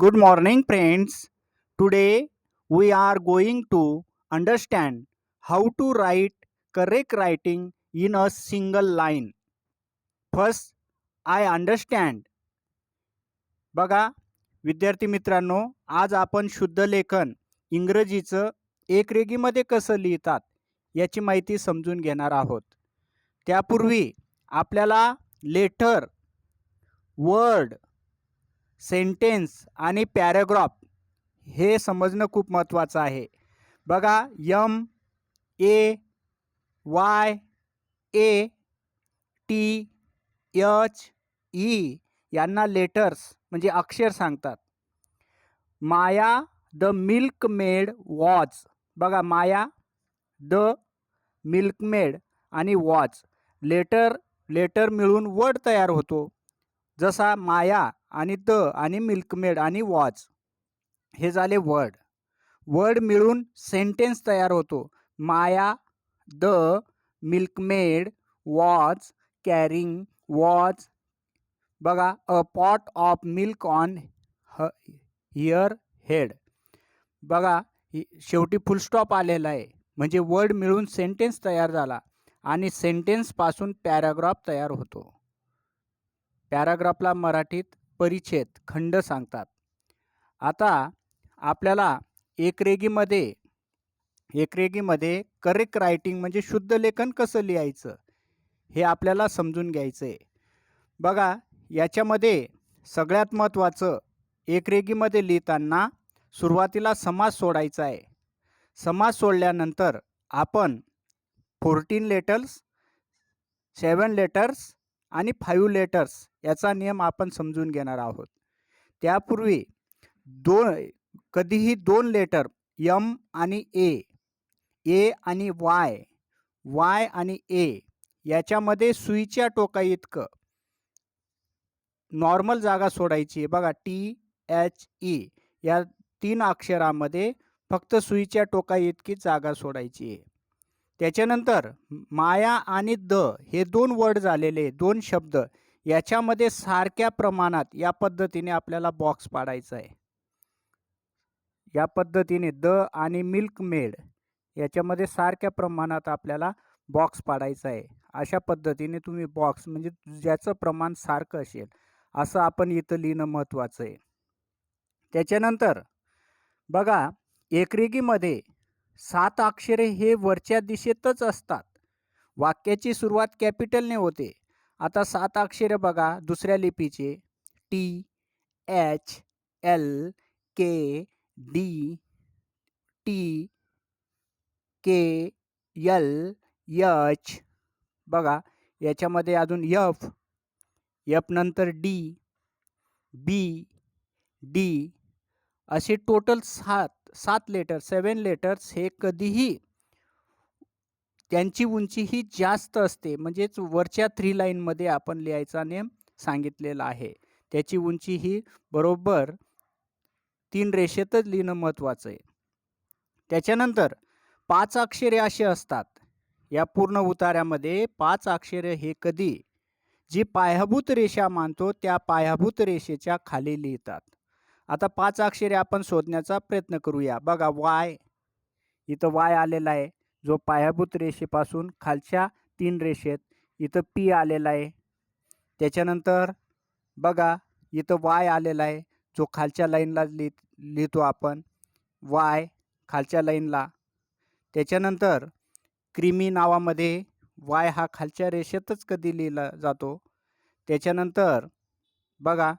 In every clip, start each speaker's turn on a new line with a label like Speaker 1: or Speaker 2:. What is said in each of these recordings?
Speaker 1: Good morning friends today we are going to understand how to write correct writing in a single line first I understand बघा विद्यार्थी मित्रांनो आज आपण शुद्ध लेखन इंग्रजीचं एकरेगीमध्ये कसं लिहितात याची माहिती समजून घेणार आहोत. त्यापूर्वी आपल्याला लेटर वर्ड सेंटेन्स आणि पॅराग्राफ हे समजणं खूप महत्त्वाचं आहे. बघा M A Y A T H E यांना लेटर्स म्हणजे अक्षर सांगतात. Maya the milk maid was बघा माया द मिल्कमेड आणि वॉच लेटर लेटर मिळून वर्ड तयार होतो. जसा माया आणि द आणि मिल्कमेड आणि वॉच हे झाले वर्ड. वर्ड मिळून सेंटेन्स तयार होतो. Maya the milkmaid was carrying was बघा a pot of milk on ह हिअर हेड. बघा शेवटी फुलस्टॉप आलेला आहे. म्हणजे वर्ड मिळून सेंटेन्स तयार झाला आणि सेंटेन्सपासून पॅराग्राफ तयार होतो. पॅराग्राफला मराठीत परिच्छेद खंड सांगतात. आता आपल्याला एकरेगीमध्ये एकरेगीमध्ये करेक्ट रायटिंग म्हणजे शुद्ध लेखन कसं लिहायचं हे आपल्याला समजून घ्यायचं आहे बघा याच्यामध्ये सगळ्यात महत्त्वाचं एकरेगीमध्ये लिहिताना सुरुवातीला समास सोडायचा आहे. समास सोडल्यानंतर आपण फोर्टीन लेटर्स सेवन लेटर्स आणि फाईव्ह लेटर्स याचा नियम आपण समजून घेणार आहोत. त्यापूर्वी दोन कधीही दोन लेटर यम आणि ए ए आणि वाय वाय आणि ए याच्यामध्ये सुईच्या टोका इतकं. नॉर्मल जागा सोडायची आहे. बघा टी एच ई या तीन अक्षरामध्ये फक्त सुईच्या टोका इतकी जागा सोडायची आहे. त्याच्यानंतर माया आणि द हे दोन वर्ड झालेले दोन शब्द याच्यामध्ये सारख्या प्रमाणात या पद्धतीने आपल्याला बॉक्स पाडायचा आहे. या पद्धतीने द आणि मिल्क मेड याच्यामध्ये सारख्या प्रमाणात आपल्याला बॉक्स पाडायचा आहे. अशा पद्धतीने तुम्ही बॉक्स म्हणजे ज्याचं प्रमाण सारखं असेल असं आपण इथं लिहिणं महत्त्वाचं आहे. त्याच्यानंतर बघा एकरेगीमध्ये सात अक्षरे हे वरच्या दिशेतच असतात. वाक्याची सुरुवात कॅपिटलने होते. आता सात अक्षरे बघा दुसऱ्या लिपीचे. T H L K D T K L H बघा याच्यामध्ये अजून यफ यफ नंतर डी बी डी असे टोटल सात सात लेटर सेवन लेटर्स हे कधीही त्यांची उंची ही जास्त असते. म्हणजेच वरच्या थ्री लाईनमध्ये आपण लिहायचा नेम सांगितलेला आहे. त्याची उंची ही बरोबर तीन रेषेतच लिहिणं महत्त्वाचं आहे. त्याच्यानंतर पाच अक्षरे असे असतात. या पूर्ण उतार्यामध्ये पाच अक्षरे हे कधी? जी पायाभूत रेषा मानतो त्या पायाभूत रेषेच्या खाली लिहितात. आता पाच अक्षरे आपण शोधण्याचा प्रयत्न करूया. बघा वाय. इथं वाय आलेला आहे. जो पायाभूत रेषेपासून खालच्या तीन रेषेत इथं पी आलेला आहे. त्याच्यानंतर बघा इथं वाय आलेला आहे. जो खालच्या लाईनला लिह लिहितो आपण वाय खालच्या लाईनला. त्याच्यानंतर क्रिमी नावामध्ये वाय हा खालच्या रेषेतच कधी लिहिला जातो? त्याच्यानंतर बघा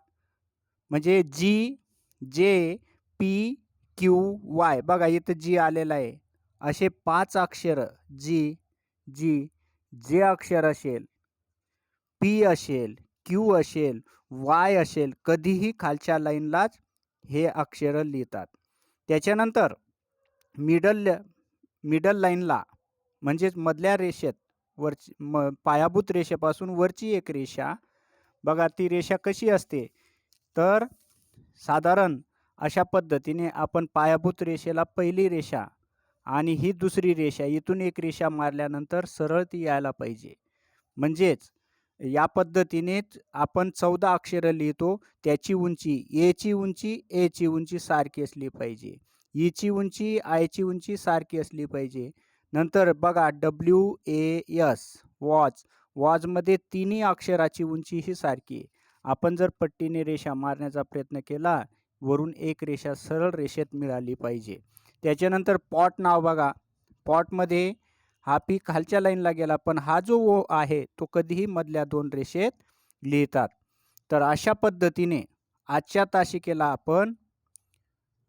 Speaker 1: म्हणजे जी जे पी क्यू वाय बघा इथं जी आलेलं आहे. असे पाच अक्षरं. जी जी जे अक्षर असेल पी असेल क्यू असेल वाय असेल कधीही खालच्या लाईनलाच हे अक्षरं लिहितात. त्याच्यानंतर मिडल मिडल लाईनला म्हणजेच मधल्या रेषेत वरची म पायाभूत रेषेपासून वरची एक रेषा. बघा ती रेषा कशी असते? तर साधारण अशा पद्धतीने आपण पायाभूत रेषेला पहिली रेषा आणि ही दुसरी रेषा इथून एक रेषा मारल्यानंतर सरळ ती यायला पाहिजे. म्हणजेच या पद्धतीनेच आपण चौदा अक्षरं लिहितो त्याची उंची एची उंची एची उंची सारखी असली पाहिजे. ईची उंची आयची उंची सारखी असली पाहिजे. नंतर बघा डब्ल्यू ए एस वॉच. वॉचमध्ये तिन्ही अक्षराची उंची ही सारखी आहे. आपण जर पट्टीने रेषा मारण्याचा प्रयत्न केला वरून एक रेषा सरळ रेषेत मिळाली पाहिजे. त्याच्यानंतर पॉट नाव बघा. पॉटमध्ये हा पी खालच्या लाईनला गेला पण हा जो ओ आहे तो कधीही मधल्या दोन रेषेत लिहितात. तर अशा पद्धतीने आजच्या तासिकेला आपण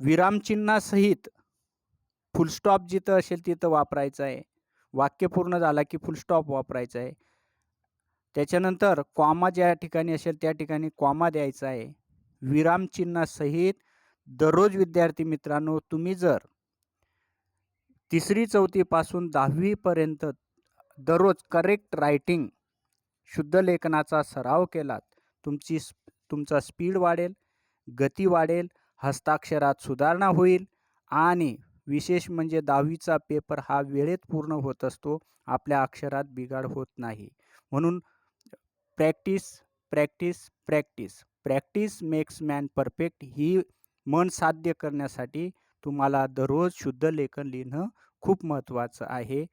Speaker 1: विरामचिन्हासहित फुलस्टॉप जिथं असेल तिथं वापरायचं आहे. वाक्य पूर्ण झाला की फुलस्टॉप वापरायचा आहे. त्याच्यानंतर कॉमा ज्या ठिकाणी असेल त्या ठिकाणी कॉमा द्यायचा आहे. विरामचिन्हासहित दररोज विद्यार्थी मित्रांनो तुम्ही जर तिसरी चौथीपासून दहावीपर्यंत दररोज करेक्ट रायटिंग शुद्ध लेखनाचा सराव केलात तुमची तुमचा स्पीड वाढेल गती वाढेल हस्ताक्षरात सुधारणा होईल आणि विशेष म्हणजे दहावीचा पेपर हा वेळेत पूर्ण होत असतो आपल्या अक्षरात बिघाड होत नाही. म्हणून practice practice practice. Practice makes man perfect ही मन साध्य करण्यासाठी तुम्हाला दररोज शुद्ध लेखन लिहिणं खूप महत्त्वाचं आहे.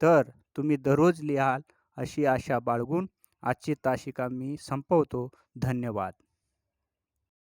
Speaker 1: तर तुम्ही दररोज लिहाल अशी आशा बाळगून आजची तासिका मी संपवतो. धन्यवाद.